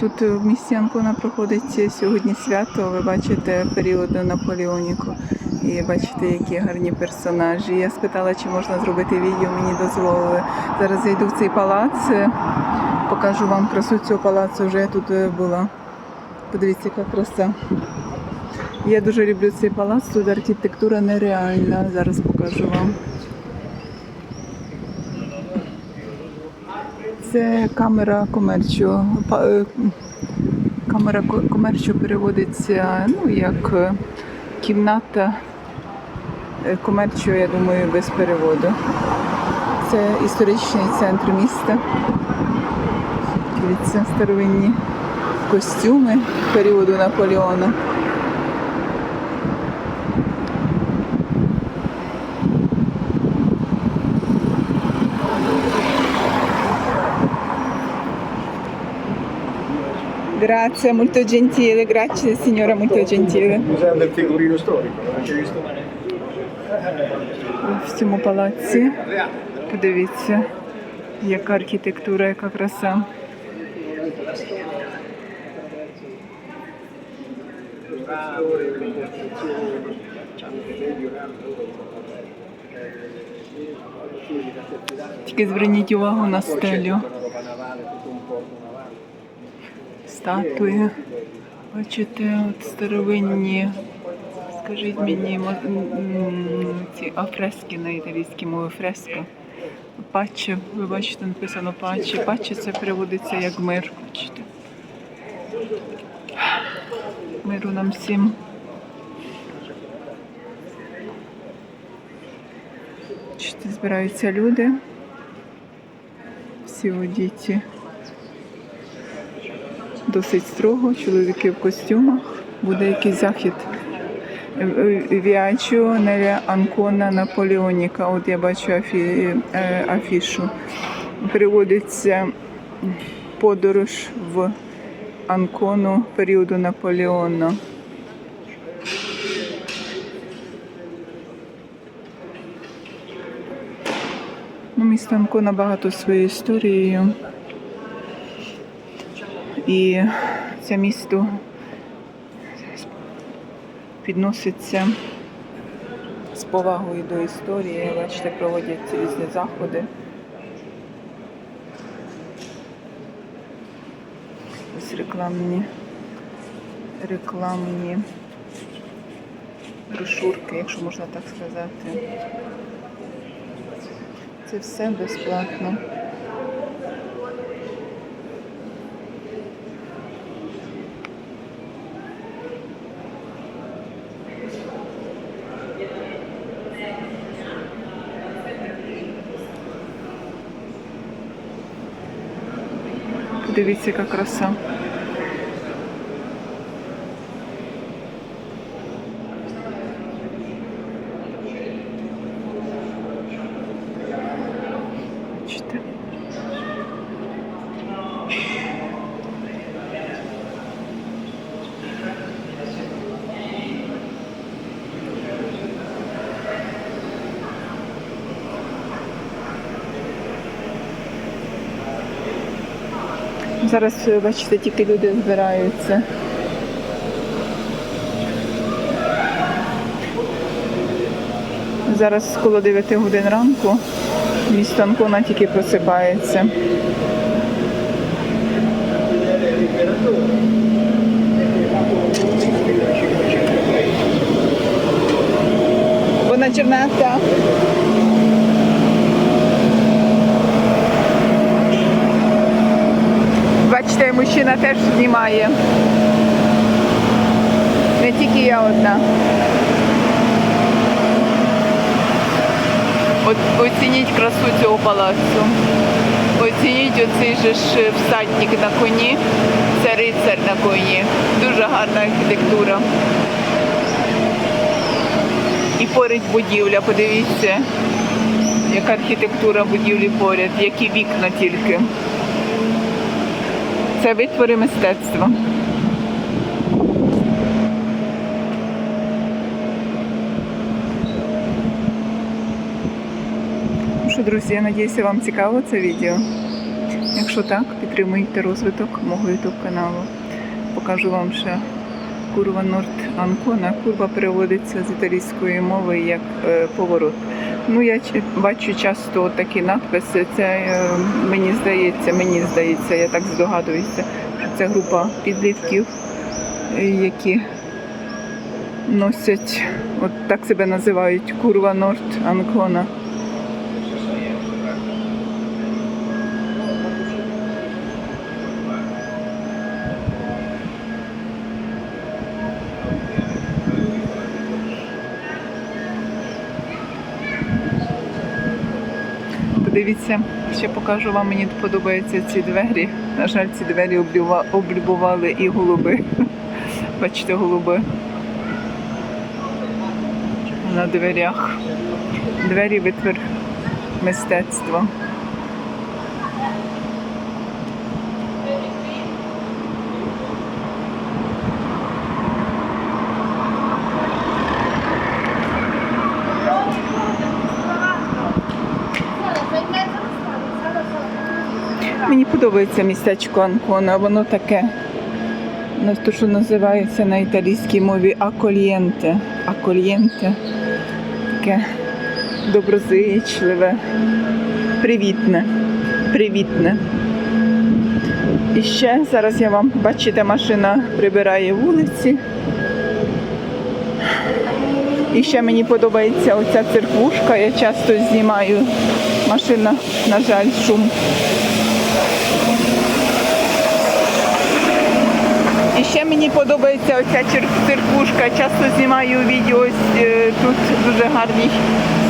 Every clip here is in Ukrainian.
Тут в місті Анкона проходить сьогодні свято. Ви бачите періоду Наполеоніку. І бачите, які гарні персонажі. Я спитала, чи можна зробити відео, мені дозволили. Зараз зайду в цей палац, покажу вам красу цього палацу. Вже тут е, була. Подивіться, яка краса. Я дуже люблю цей палац, тут архітектура нереальна. Зараз покажу вам. Це камера комерчо. Е, Камера ко- комерчо переводиться ну, як е, кімната е, комерчо, я думаю, без переводу. Це історичний центр міста. Дивіться, старовинні костюми періоду Наполеона. Grazie, molto gentile, grazie signora, molto gentile. Usando il figurino storico, c'è visto В цьому палаці. Подивіться, яка архітектура, яка краса. Тільки зверніть увагу на стелю. Статуї. Бачите, от старовинні. Скажіть мені, ці афрески на італійській мові фреска. Паче, ви бачите, написано паче. Паче це переводиться як мир. Бачите? Миру нам всім. Збираються люди. Всі одіті досить строго, чоловіки в костюмах. Буде якийсь захід. Віачо Неля Анкона Наполеоніка. От я бачу афі, е, афішу. Переводиться подорож в Анкону періоду Наполеона. Ну, місто Анкона багато своєю історією. І це місто підноситься з повагою до історії. Бачите, проводять різні заходи. Ось рекламні, рекламні брошурки, якщо можна так сказати. Це все безплатно. Подивіться, яка краса. Зараз, е, бачите, тільки люди збираються. Зараз коло 9 годин ранку місто Анкона тільки просипається. Buona giornata. Бачите, мужчина теж знімає. Не тільки я одна. От оцініть красу цього палацу. Оцініть оцей же ж всадник на коні. Це рицар на коні. Дуже гарна архітектура. І поряд будівля, подивіться, яка архітектура будівлі поряд, які вікна тільки. Це витвори мистецтва. Ну що, друзі, я надіюся, вам цікаво це відео. Якщо так, підтримуйте розвиток мого ютуб каналу. Покажу вам ще курва Норд Анкона. Курва переводиться з італійської мови як е, поворот. Ну, я бачу часто такі надписи. Це е, мені здається, мені здається, я так здогадуюся, що це група підлітків, е, які носять, от так себе називають, курва Норд Анкона. Подивіться, ще покажу вам, мені подобаються ці двері. На жаль, ці двері облюбували і голуби. Бачите, голуби на дверях. Двері витвір мистецтва. Мені подобається містечко Анкона, воно таке, то, що називається на італійській мові акольєнте. Акольєнте. Таке доброзичливе, привітне. Привітне. І ще зараз я вам бачите, машина прибирає вулиці. І ще мені подобається оця церквушка. Я часто знімаю машина, на жаль, шум. І ще мені подобається оця цир- циркушка. Часто знімаю відео, е, тут дуже гарний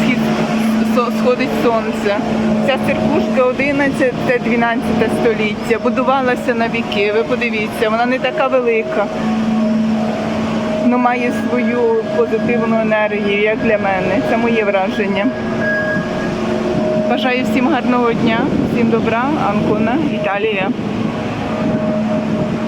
схід сходить сонце. Ця циркушка 11-12 століття. Будувалася на віки. Ви подивіться, вона не така велика. але має свою позитивну енергію, як для мене. Це моє враження. Бажаю всім гарного дня, всім добра, Анкона, Італія.